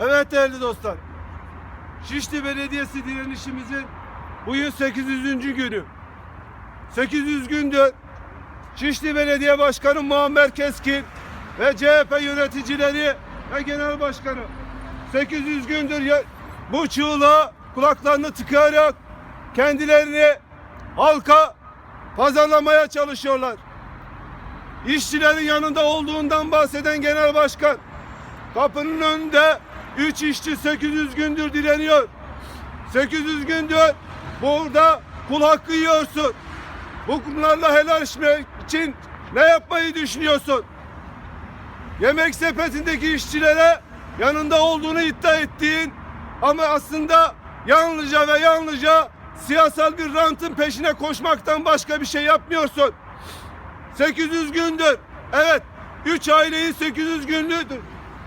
Evet değerli dostlar. Şişli Belediyesi direnişimizin bugün 800. günü. 800 gündür Şişli Belediye Başkanı Muammer Keskin ve CHP yöneticileri ve Genel Başkanı 800 gündür bu çığlığa kulaklarını tıkayarak kendilerini halka pazarlamaya çalışıyorlar. İşçilerin yanında olduğundan bahseden Genel Başkan Kapının önünde 3 işçi 800 gündür direniyor. 800 gündür burada kul hakkı yiyorsun. Bunlarla helalleşmek için ne yapmayı düşünüyorsun? Yemek sepetindeki işçilere yanında olduğunu iddia ettiğin ama aslında yalnızca ve yalnızca siyasal bir rantın peşine koşmaktan başka bir şey yapmıyorsun. 800 gündür. Evet. 3 aileyi 800 gündür.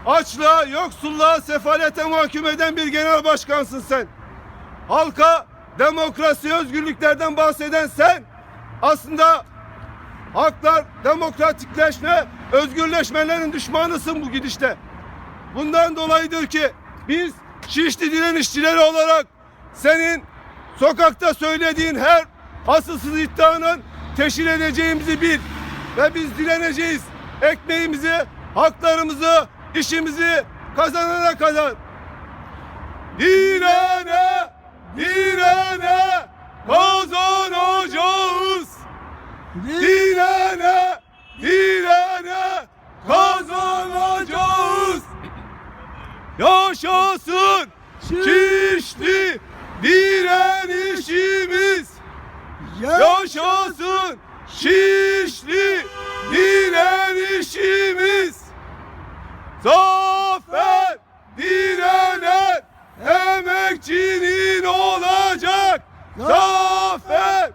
Açlığa, yoksulluğa, sefalete mahkum eden bir genel başkansın sen. Halka demokrasi, özgürlüklerden bahseden sen. Aslında haklar, demokratikleşme, özgürleşmelerin düşmanısın bu gidişte. Bundan dolayıdır ki biz Şişli direnişçileri olarak senin sokakta söylediğin her asılsız iddianın teşhir edeceğimizi bil. Ve biz direneceğiz. Ekmeğimizi, haklarımızı, işimizi kazanana kadar. Direne, direne kazanacağız. Direne, direne kazanacağız. Yaşasın Şişli direnişimiz. Bekçinin olacak zafer.